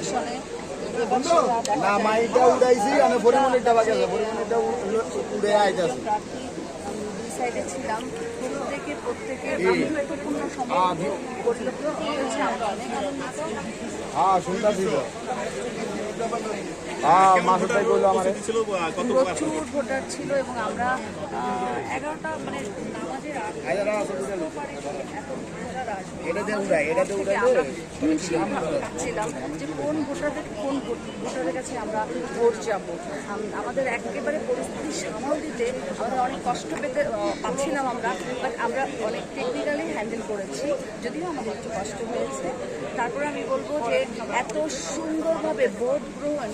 দেখা না মাইটা উড়াইছি আমি পরিমণিটা বাকি আছে পরিমণিটা উড়ে আইতাছে আমি সাইডে ছিলাম প্রত্যেকে প্রত্যেকের গুরুত্বপূর্ণ সম্পর্ক পরিলক্ষিত হয়েছে আমরা অনেক আনন্দিত হ্যাঁ শুনতাছি প্রচুর ভোটার ছিল এবং আমরা এগারোটা মানে নামাজের ভাবছিলাম যে কোন ভোটারদের কোন ভোট- ভোটারের কাছে আমরা ভোট যাব। আমাদের একেবারে পরিস্থিতি সামাল দিতে আমাদের অনেক কষ্ট পেতে পাচ্ছিলাম আমরা বাট আমরা অনেক টেকনিক্যালি হ্যান্ডেল করেছি যদিও আমাদের একটু কষ্ট হয়েছে। তারপরে আমি বলব যে এত সুন্দরভাবে ভোট গ্রহণ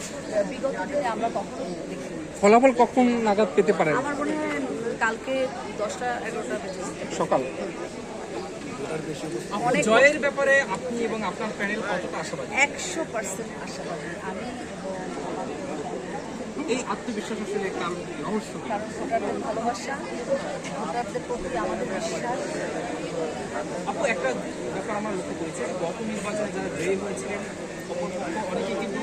বিগত দিনে আমরা কখনো দেখিনি। ফলাফল কখন নাগাদ পেতে পারেন? আমার মনে হয় কালকে দশটা এগারোটা বেজে সকাল। জয়ের ব্যাপারে আপনি এবং আপনার প্যানেল কতটা আশাবাদী? একশো পার্সেন্ট আশাবাদী। আমি এই আত্মবিশ্বাস আসলে কারণ রহস্য। কারণ ভোটারদের ভালোবাসা ভোটারদের প্রতি আমাদের বিশ্বাস। আপু একটা ব্যাপার আমার লক্ষ্য করেছে গত নির্বাচনে যারা জয়ী হয়েছিলেন অনেকে কিন্তু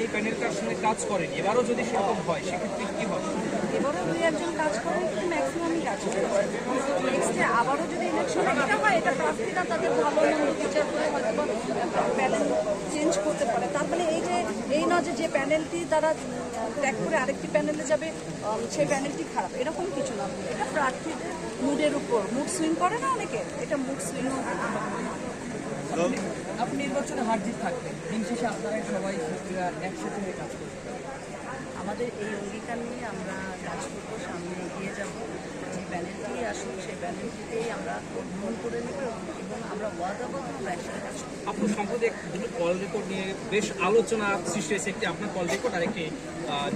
এই প্যানেলটার সঙ্গে কাজ করেনি এবারও যদি সেরকম হয় সেক্ষেত্রে কি হবে এবারও দুই একজন কাজ করে কিন্তু ম্যাক্সিমামই কাজ করে আবারও যদি ইলেকশন একটা প্রার্থীরা তাদের প্যানেল চেঞ্জ করতে পারে। তার মানে এই যে, এই নয় যে যে প্যানেলটি তারা ত্যাগ করে আরেকটি প্যানেলে যাবে সেই প্যানেলটি খারাপ। এরকম কিছু না। এটা প্রার্থীদের মুডের উপর। মুড সুইং করে না অনেকে? এটা মুড সুইং আপনি নির্বাচনে হার জিত থাকবেন। দিন শেষে আপনারা সবাই একসাথে হয়ে কাজ করবেন। আমাদের এই অঙ্গীকার নিয়ে আমরা কাজ করব সামনে এগিয়ে যাব। যে প্যানেলটি আসুক সেই প্যানেলটিতেই আমরা গ্রহণ করে নেব এবং আমরা ওয়াদাবদ্ধ আমরা একসাথে কাজ করব। আপনি সম্প্রতি দুটো কল রেকর্ড নিয়ে বেশ আলোচনা সৃষ্টি হয়েছে। একটি আপনার কল রেকর্ড আর একটি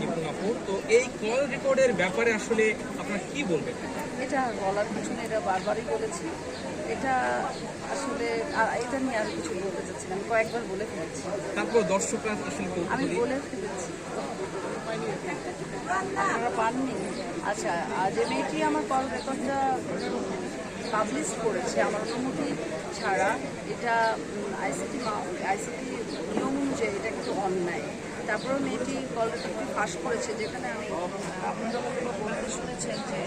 নিপুণ আপুর তো এই কল রেকর্ডের ব্যাপারে আসলে আপনার কি বলবেন? এটা বলার পিছনে এটা বারবারই বলেছি। এটা আসলে এটা নিয়ে আর কিছু বলতে চাচ্ছি না আমি কয়েকবার বলে ফেলেছি। তারপর দর্শকরা আসলে আমি বলে ফেলেছি। আপনারা পাননি? আচ্ছা যে মেয়েটি আমার কল রেকর্ডটা পাবলিশ করেছে আমার অনুমতি ছাড়া এটা আইসিটি আইসিটি নিয়ম অনুযায়ী এটা কিন্তু অন্যায়। তারপরে মেয়েটি রেকর্ডটি ফাঁস করেছে, যেখানে আমি আপনারা বলতে শুনেছেন যে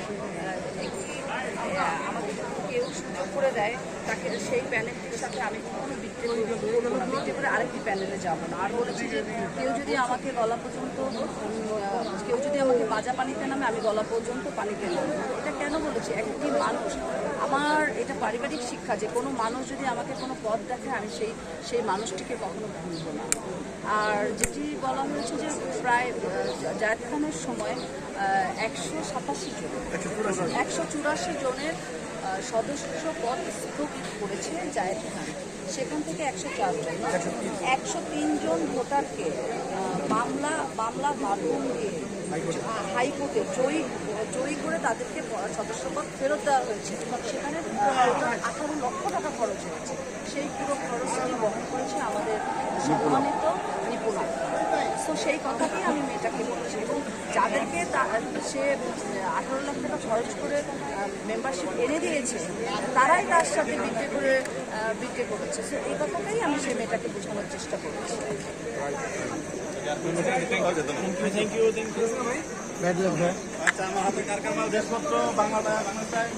আমাকে কেউ সুযোগ করে দেয়, তাকে সেই প্যানেলটির সাথে আমি কখনো বিক্রি করব না। বিক্রি করে আরেকটি প্যানেলে যাব না। আর বলেছি যে, কেউ যদি আমাকে গলা পর্যন্ত কেউ যদি আমাকে বাজা পানিতে নামে, আমি গলা পর্যন্ত পানিতে নামবো। এটা কেন বলেছি? একটি মানুষ, আমার এটা পারিবারিক শিক্ষা যে, কোনো মানুষ যদি আমাকে কোনো পথ দেখে আমি সেই সেই মানুষটিকে কখনো ভুলবো না। আর যেটি বলা হয়েছে যে প্রায় জায়েদ খানের সময় একশো সাতাশি জন। একশো চুরাশি জনের সদস্য পদ স্থগিত করেছে জায়েদ খান। সেখান থেকে একশো চার জন। একশো তিন জন। ভোটারকে আহ, মামলা মাধ্যম দিয়ে হাইকোর্টে। জয়ী জয়ী করে তাদেরকে সদস্যপদ ফেরত দেওয়া হয়েছে। সেখানে আঠারো লক্ষ টাকা খরচ হয়েছে। সেই পুরো খরচটি বহন করেছে আমাদের সম্মানিত সেই কথাটি আমি মেয়েটাকে বলেছি এবং যাদেরকে তা- সে আঠারো লাখ টাকা খরচ করে মেম্বারশিপ এনে দিয়েছে তারাই তার সাথে বিক্রি করে বিক্রি করেছে। সো এই কথাটাই আমি সেই মেয়েটাকে বোঝানোর চেষ্টা করেছি। ব্যাড লাগ ভাই আচ্ছা আমার হাতে মাল? দেশপত্র বাংলাটা বাংলাটায়